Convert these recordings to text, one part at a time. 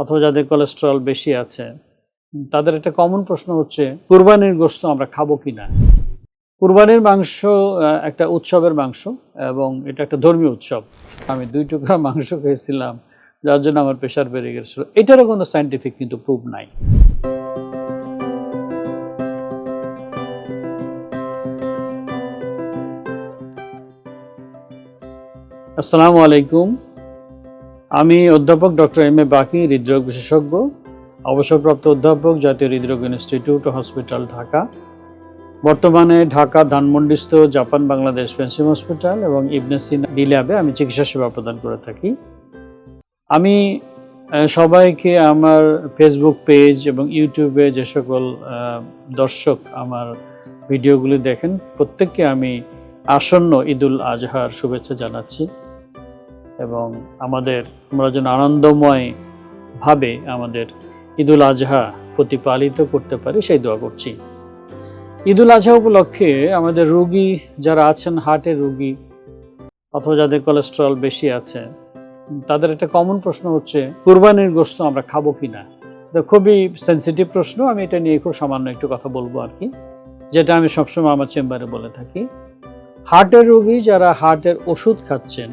অথবা যাদের কোলেস্ট্রল বেশি আছে, তাদের একটা কমন প্রশ্ন হচ্ছে, কুরবানির গোস্ত আমরা খাব কি না কুরবানির মাংস একটা উৎসবের মাংস এবং এটা একটা ধর্মীয় উৎসব। আমি দুই টুকরা মাংস খেয়েছিলাম, যার জন্য আমার প্রেশার বেড়ে গেছিল। এটারও কোনো সাইন্টিফিক কিন্তু প্রুফ নাই। আসসালামু আলাইকুম। আমি অধ্যাপক ডক্টর এম এ বাকি, হৃদরোগ বিশেষজ্ঞ, অবসরপ্রাপ্ত অধ্যাপক, জাতীয় হৃদরোগ ইনস্টিটিউট, হসপিটাল, ঢাকা। বর্তমানে ঢাকা ধানমন্ডিস্থ, জাপান, বাংলাদেশ পেন্সিম হসপিটাল এবং ইবনে সিনা ডি ল্যাবে আমি চিকিৎসা সেবা প্রদান করে থাকি। আমি সবাইকে আমার ফেসবুক পেজ এবং ইউটিউবে যে সকল দর্শক আমার ভিডিওগুলি দেখেন, প্রত্যেককে আমি আসন্ন ঈদুল আজহার শুভেচ্ছা জানাচ্ছি। এবং আমাদের, আমরা যেন আনন্দময় ভাবে আমাদের ঈদুল আজহা প্রতিপালিত করতে পারি, সেই দোয়া করছি। ঈদুল আজহা উপলক্ষে আমাদের রুগী যারা আছেন, হার্টের রুগী, অথবা যাদের কোলেস্টেরল বেশি আছে, তাদের একটা কমন প্রশ্ন হচ্ছে, কুরবানির গোস্ত আমরা খাব কি না? খুবই সেন্সিটিভ প্রশ্ন, আমি এটা নিয়ে খুব সামান্য একটু কথা বলব আর কি, যেটা আমি সবসময় আমার চেম্বারে বলে থাকি। হার্টের রোগী যারা হার্টের ওষুধ খাচ্ছেন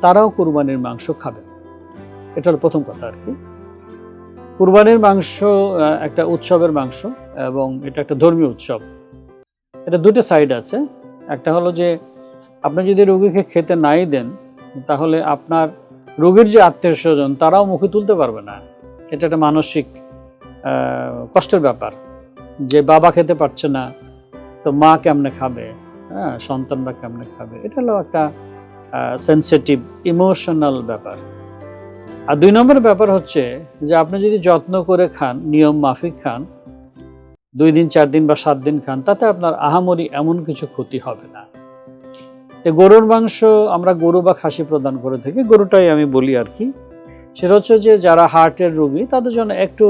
তারাও কুরবানির মাংস খাবেন এটা হলো প্রথম কথা আর কি। কুরবানির মাংস একটা উৎসবের মাংস এবং এটা একটা ধর্মীয় উৎসব। এটা দুটো সাইড আছে। একটা হলো যে, আপনি যদি রোগীকে খেতে নাই দেন, তাহলে আপনার রোগীর যে আত্মীয় স্বজন, তারাও মুখে তুলতে পারবে না। এটা একটা মানসিক কষ্টের ব্যাপার। যে বাবা খেতে পারছে না, তো মা কেমনে খাবে? হ্যাঁ সন্তানরা কেমনে খাবে? এটা হলো একটা সেন্সিটিভ ইমোশনাল ব্যাপার। আর দুই নম্বর ব্যাপার হচ্ছে যে আপনি যদি যত্ন করে খান, নিয়ম মাফিক খান, দুই দিন, চার দিন বা সাত দিন খান, তাতে আপনার আহামরি এমন কিছু ক্ষতি হবে না। গরুর মাংস আমরা গরু বা খাসি প্রদান করে থাকি, গরুটাই আমি বলি আর কি। সেটা হচ্ছে যে যারা হার্টের রোগী, তাদের জন্য একটু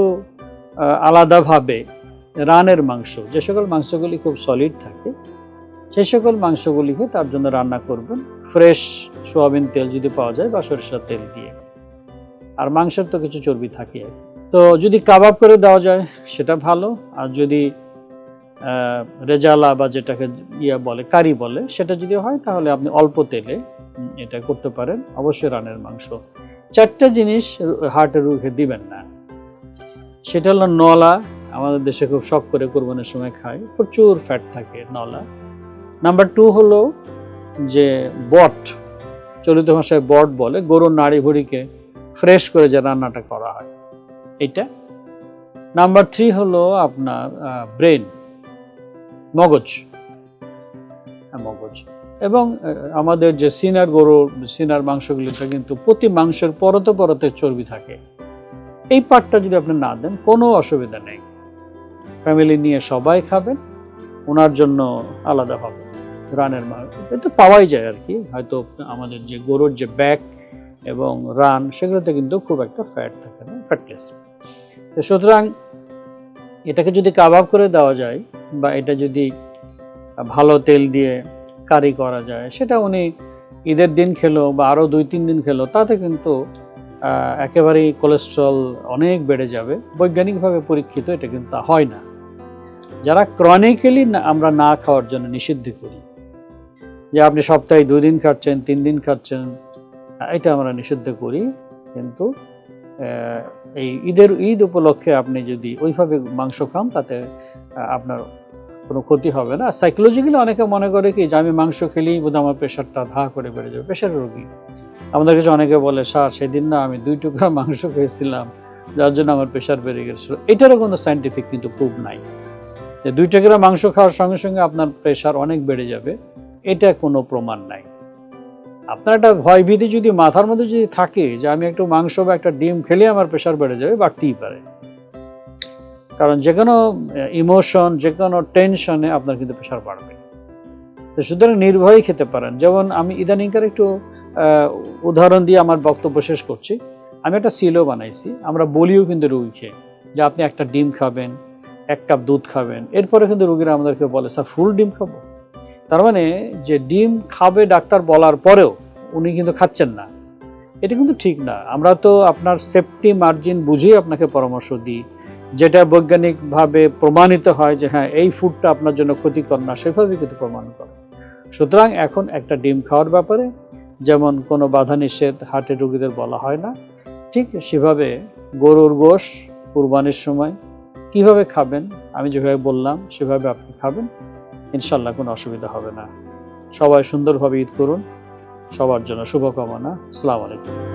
আলাদাভাবে রানের মাংস, যে সকল মাংসগুলি খুব সলিড থাকে সেই সকল মাংসগুলিকে তার জন্য রান্না করবেন। ফ্রেশ সোয়াবিন তেল যদি পাওয়া যায় বা সরিষার তেল দিয়ে। আর মাংসের তো কিছু চর্বি থাকে তো যদি কাবাব করে দেওয়া যায়, সেটা ভালো। আর যদি রেজালা বা যেটাকে ইয়া বলে, কারি বলে, সেটা যদি হয়, তাহলে আপনি অল্প তেলে এটা করতে পারেন। অবশ্যই রানের মাংস। চারটা জিনিস হার্টের রুখে দিবেন না। সেটা হলো নলা। আমাদের দেশে খুব শখ করে কোরবানির সময় খায়। প্রচুর ফ্যাট থাকে নলা। নাম্বার টু হলো যে বট চলিত ভাষায় বট বলে গরুর নাড়ি ভুড়িকে ফ্রেশ করে যে রান্নাটা করা হয় এটা। নাম্বার থ্রি হলো আপনার ব্রেন মগজ। হ্যাঁ, মগজ। এবং আমাদের যে সিনার গরুর সিনার মাংসগুলিতে কিন্তু প্রতি মাংসের পরতে পরতে চর্বি থাকে। এই পার্টটা যদি আপনি না দেন কোনো অসুবিধা নেই। ফ্যামিলি নিয়ে সবাই খাবেন ওনার জন্য আলাদা হবে। রানের মাংস এটা পাওয়াই যায় আর কি। হয়তো আমাদের যে গরুর যে ব্যাক এবং রান সেগুলোতে কিন্তু খুব একটা ফ্যাট থাকে না ফ্যাটলেস তো সুতরাং এটাকে যদি কাবাব করে দেওয়া যায় বা এটা যদি ভালো তেল দিয়ে কারি করা যায়, সেটা উনি ঈদের দিন খেলো বা আরও দুই তিন দিন খেলো, তাতে কিন্তু একেবারেই কোলেস্ট্রল অনেক বেড়ে যাবে। বৈজ্ঞানিকভাবে পরীক্ষিত এটা কিন্তু হয় না। যারা ক্রনিক্যালি আমরা না খাওয়ার জন্য নিষিদ্ধ করি যে আপনি সপ্তাহে দুই দিন খাচ্ছেন তিন দিন খাচ্ছেন, এটা আমরা নিষিদ্ধ করি। কিন্তু এই ঈদের ঈদ উপলক্ষে আপনি যদি ওইভাবে মাংস খান, তাতে আপনার কোনো ক্ষতি হবে না। সাইকোলজিক্যালি অনেকে মনে করে কি, যে আমি মাংস খেলেই বোধ আমার প্রেশারটা ধা করে বেড়ে যাবে প্রেশার রোগী। আমাদের কাছে অনেকে বলে, স্যার, সেদিন না আমি দুই টুকরা মাংস খেয়েছিলাম, যার জন্য আমার প্রেশার বেড়ে গেছিল। এটারও কোনো সাইন্টিফিক কিন্তু প্রুফ নাই। যে দুই টুকরা মাংস খাওয়ার সঙ্গে সঙ্গে আপনার প্রেশার অনেক বেড়ে যাবে। এটা কোনো প্রমাণ নাই। আপনার একটা ভয়ভীতি যদি মাথার মধ্যে যদি থাকে যে আমি একটু মাংস বা একটা ডিম খেলে আমার প্রেশার বেড়ে যাবে, বাড়তেই পারে। কারণ যে কোনো ইমোশন, যে কোনো টেনশনে আপনার কিন্তু প্রেশার বাড়বে। তো সুতরাং নির্ভয়ই খেতে পারেন। যেমন আমি ইদানিংকার একটু উদাহরণ দিয়ে আমার বক্তব্য শেষ করছি। আমি একটা সিলও বানাইছি। আমরা বলিও কিন্তু রুগীকে যে আপনি একটা ডিম খাবেন, এক কাপ দুধ খাবেন। এরপরে কিন্তু রুগীরা আমাদেরকে বলে, স্যার, ফুল ডিম খাব? তার মানে যে ডিম খাবে ডাক্তার বলার পরেও উনি কিন্তু খাচ্ছেন না। এটা কিন্তু ঠিক না। আমরা তো আপনার সেফটি মার্জিন বুঝেই আপনাকে পরামর্শ দিই। যেটা বৈজ্ঞানিকভাবে প্রমাণিত হয় যে হ্যাঁ এই ফুডটা আপনার জন্য ক্ষতিকর না সেভাবে কিন্তু প্রমাণ করে। সুতরাং এখন একটা ডিম খাওয়ার ব্যাপারে যেমন কোনো বাধা নিষেধ হার্টের রোগীদের বলা হয় না, ঠিক সেভাবে গরুর গোশ কুরবানির সময় কীভাবে খাবেন, আমি যেভাবে বললাম সেভাবে আপনি খাবেন। ইনশাল্লাহ কোনো অসুবিধা হবে না। সবাই সুন্দরভাবে ঈদ করুন। সবার জন্য শুভকামনা। আসসালামু আলাইকুম।